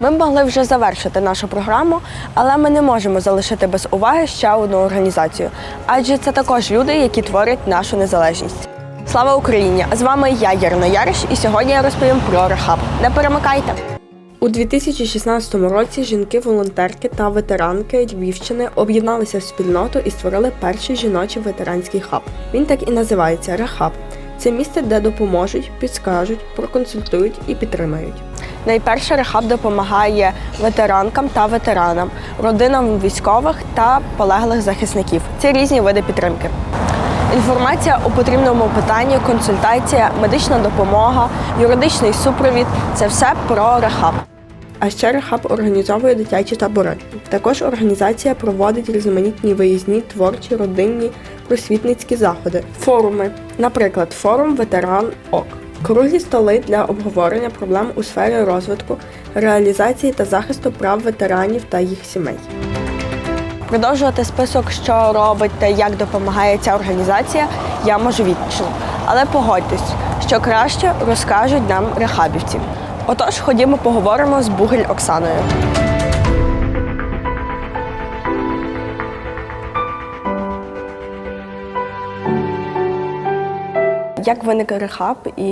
Ми могли вже завершити нашу програму, але ми не можемо залишити без уваги ще одну організацію, адже це також люди, які творять нашу незалежність. Слава Україні! З вами я, Єрна Яриш, і сьогодні я розповім про Рехаб. Не перемикайте! У 2016 році жінки-волонтерки та ветеранки Львівщини об'єдналися в спільноту і створили перший жіночий ветеранський хаб. Він так і називається Рехаб. Це місце, де допоможуть, підскажуть, проконсультують і підтримають. Найперше рехаб допомагає ветеранкам та ветеранам, родинам військових та полеглих захисників. Це різні види підтримки. Інформація у потрібному питанні, консультація, медична допомога, юридичний супровід це все про рехаб. А ще Рехаб організовує дитячі табори. Також організація проводить різноманітні виїзні, творчі, родинні, просвітницькі заходи, форуми, наприклад, форум Ветеран ОК, круглі столи для обговорення проблем у сфері розвитку, реалізації та захисту прав ветеранів та їх сімей. Продовжувати список, що робить та як допомагає ця організація, я можу вічно. Але погодьтесь, що краще розкажуть нам рехабівці. Отож, ходімо поговоримо з Бугель Оксаною. Як виник рехаб і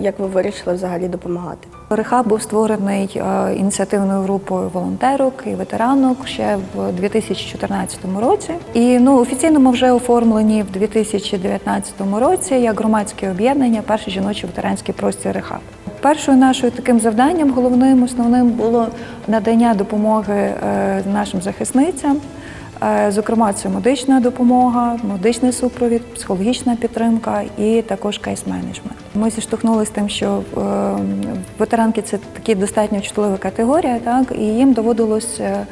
як ви вирішили взагалі допомагати? Рехаб був створений е, ініціативною групою волонтерок і ветеранок ще в 2014 році. І ну офіційно ми вже оформлені в 2019 році як громадське об'єднання Перший жіночий ветеранський простір Рехаб. Першою нашою таким завданням, головним основним було надання допомоги е, нашим захисницям. Е, Зокрема, це медична допомога, медичний супровід, психологічна підтримка і також кейс-менеджмент. Ми зіштовхнулися з тим, що е, ветеранки це такі достатньо чутлива категорія, так і їм доводилось е,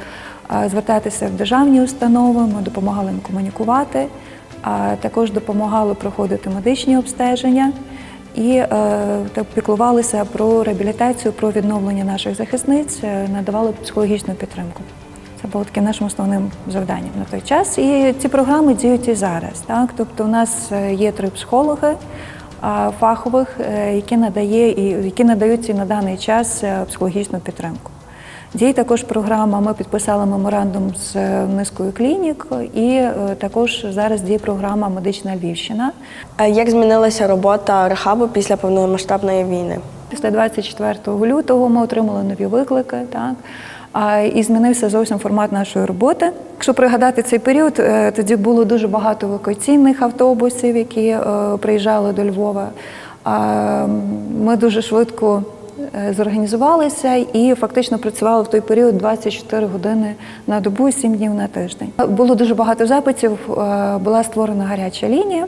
звертатися в державні установи. Ми допомагали їм комунікувати, а також допомагали проходити медичні обстеження і так піклувалися про реабілітацію, про відновлення наших захисниць, надавали психологічну підтримку. Це було таким нашим основним завданням на той час. І ці програми діють і зараз. Так? Тобто, у нас е, є три психологи фахових, е, які надає які надають і на даний час е, психологічну підтримку. Діє також програма. Ми підписали меморандум з низкою клінік, і також зараз діє програма Медична Львівщина. Як змінилася робота рехабу після повномасштабної війни? Після 24 лютого ми отримали нові виклики, так. І змінився зовсім формат нашої роботи. Якщо пригадати цей період, е, тоді було дуже багато евакуаційних автобусів, які е, приїжджали до Львова. Ми дуже швидко е, зорганізувалися і фактично працювали в той період 24 години на добу, 7 днів на тиждень. Було дуже багато запитів. Була створена гаряча лінія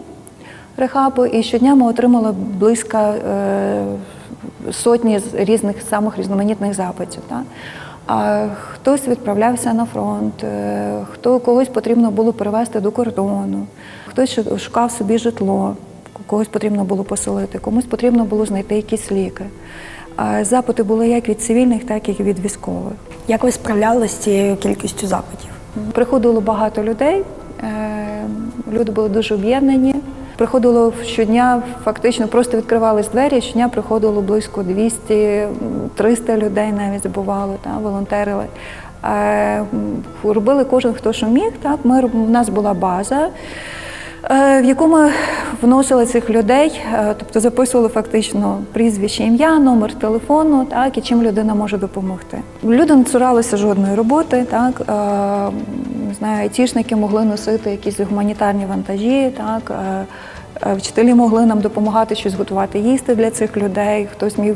рехабу, і щодня ми отримали близько сотні різних самих різноманітних запитів. А хтось відправлявся на фронт, е, хто когось потрібно було перевезти до кордону, хтось шукав собі житло, когось потрібно було поселити, комусь потрібно було знайти якісь ліки. Запити були як від цивільних, так і від військових. Як ви справлялися з цією кількістю запитів? Приходило багато людей, е, люди були дуже об'єднані. Приходило щодня, фактично просто відкривались двері. Щодня приходило близько 200-300 людей, навіть бувало, та, волонтерили. Е, Робили кожен, хто що міг. Так. Ми, у нас була база, е, в яку ми вносили цих людей, е, тобто записували фактично прізвище, ім'я, номер телефону, так, і чим людина може допомогти. Люди не цуралися жодної роботи, так, не айтішники могли носити якісь гуманітарні вантажі, так, е, е, вчителі могли нам допомагати щось готувати їсти для цих людей, хтось міг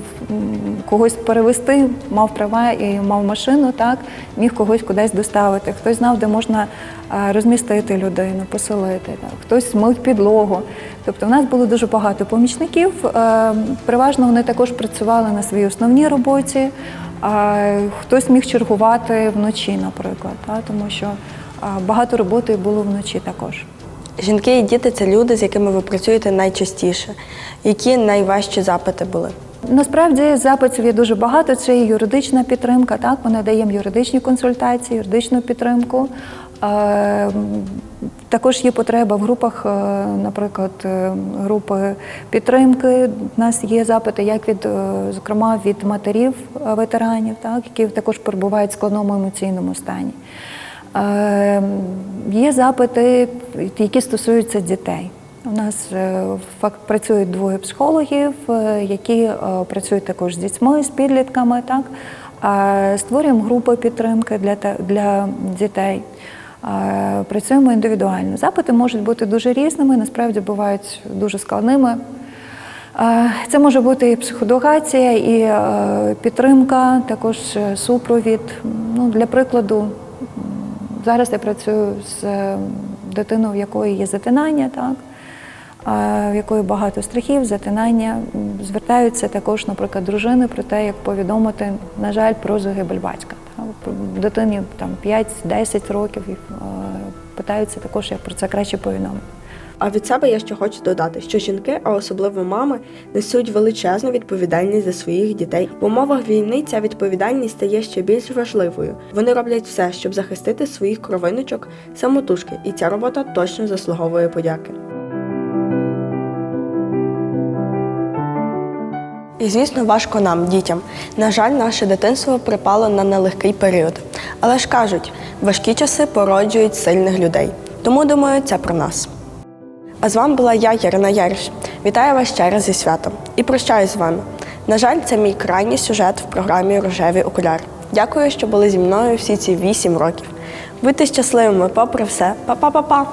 когось перевести, мав права і мав машину, так, міг когось кудись доставити, хтось знав, де можна е, розмістити людину, поселити, так, хтось мив підлогу. Тобто в нас було дуже багато помічників. Переважно вони також працювали на своїй основній роботі, а хтось міг чергувати вночі, наприклад, так, тому що багато роботи було вночі також. Жінки і діти це люди, з якими ви працюєте найчастіше. Які найважчі запити були? Насправді запитів є дуже багато. Це і юридична підтримка. Так, ми надаємо юридичні консультації, юридичну підтримку. Також є потреба в групах, е, наприклад, е, групи підтримки. У нас є запити, як від, е, зокрема, від матерів ветеранів, так, які також перебувають в складному емоційному стані. Е, Є запити, які стосуються дітей. У нас е, факт працюють двоє психологів, е, які працюють також з дітьми, з підлітками. Так? Створюємо групи підтримки для, для дітей. Працюємо індивідуально. Запити можуть бути дуже різними, насправді бувають дуже складними. Це може бути і психодугація, і підтримка, також супровід. Ну, для прикладу, зараз я працюю з е, дитиною, в якої є затинання, так? в якої багато страхів, затинання. Звертаються також, наприклад, дружини про те, як повідомити, на жаль, про загибель батька. Так? Дитині там 5-10 років е, питаються також, як про це краще повідомити. А від себе я ще хочу додати, що жінки, а особливо мами, несуть величезну відповідальність за своїх дітей. В умовах війни ця відповідальність стає ще більш важливою. Вони роблять все, щоб захистити своїх кровиночок самотужки, і ця робота точно заслуговує подяки. І звісно, важко нам, дітям. На жаль, наше дитинство припало на нелегкий період. Але ж кажуть, важкі часи породжують сильних людей. Тому думаю, це про нас. А з вами була я, Ярина Яриш. Вітаю вас ще раз зі святом і прощаюсь з вами. На жаль, це мій крайній сюжет в програмі Рожеві окуляри. Дякую, що були зі мною всі ці вісім років. Будьте щасливими, попри все. Па-па-па-па!